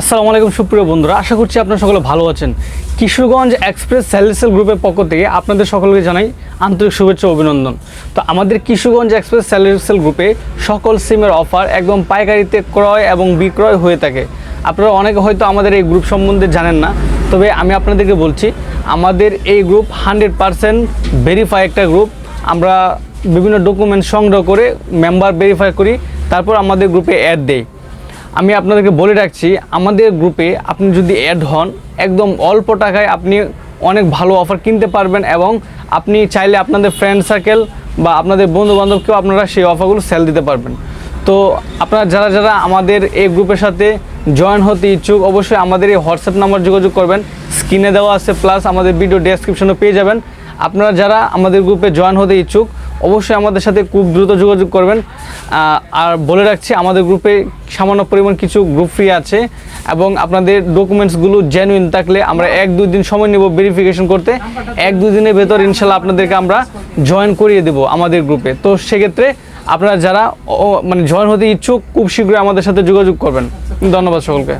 আসসালামু আলাইকুম, সুপ্রিয় বন্ধুরা। আশা করছি আপনারা সকলে ভালো আছেন। কিশোরগঞ্জ এক্সপ্রেস স্যালিসেল গ্রুপের পক্ষ থেকে আপনাদের সকলকে জানাই আন্তরিক শুভেচ্ছা অভিনন্দন। তো আমাদের কিশোরগঞ্জ এক্সপ্রেস স্যালিসেল গ্রুপে সকল সিমের অফার একদম পাইকারিতে ক্রয় এবং বিক্রয় হয়ে থাকে। আপনারা অনেকে হয়তো আমাদের এই গ্রুপ সম্বন্ধে জানেন না, তবে আমি আপনাদেরকে বলছি, আমাদের এই গ্রুপ হান্ড্রেড পারসেন্ট ভেরিফাই একটা গ্রুপ। আমরা বিভিন্ন ডকুমেন্ট সংগ্রহ করে মেম্বার ভেরিফাই করি, তারপর আমাদের গ্রুপে অ্যাড দেই। আমি আপনাদেরকে বলে রাখছি, আমাদের গ্রুপে আপনি যদি অ্যাড হন, একদম অল্প টাকায় আপনি অনেক ভালো অফার কিনতে পারবেন এবং আপনি চাইলে আপনাদের ফ্রেন্ড সার্কেল বা আপনাদের বন্ধু বান্ধবকেও আপনারা সেই অফারগুলো সেল দিতে পারবেন। তো আপনারা যারা যারা আমাদের এই গ্রুপের সাথে জয়েন হতে ইচ্ছুক, অবশ্যই আমাদের এই হোয়াটসঅ্যাপ নাম্বার যোগাযোগ করবেন। স্ক্রিনে দেওয়া আছে প্লাস আমাদের ভিডিও ডেসক্রিপশনে পেয়ে যাবেন। আপনারা যারা আমাদের গ্রুপে জয়েন হতে ইচ্ছুক অবশ্যই আমাদের সাথে খুব দ্রুত যোগাযোগ করবেন। আর বলে রাখছি, আমাদের গ্রুপে সামান্য পরিমাণ কিছু গ্রুপ ফ্রি আছে এবং আপনাদের ডকুমেন্টসগুলো জেনুইন থাকলে আমরা এক দুই দিন সময় নেব ভেরিফিকেশন করতে। এক দুই দিনের ভেতর ইনশাল্লাহ আপনাদেরকে আমরা জয়েন করিয়ে দেব আমাদের গ্রুপে তো সেক্ষেত্রে আপনারা যারা মানে জয়েন হতে ইচ্ছুক, খুব শীঘ্রই আমাদের সাথে যোগাযোগ করবেন। ধন্যবাদ সকলকে।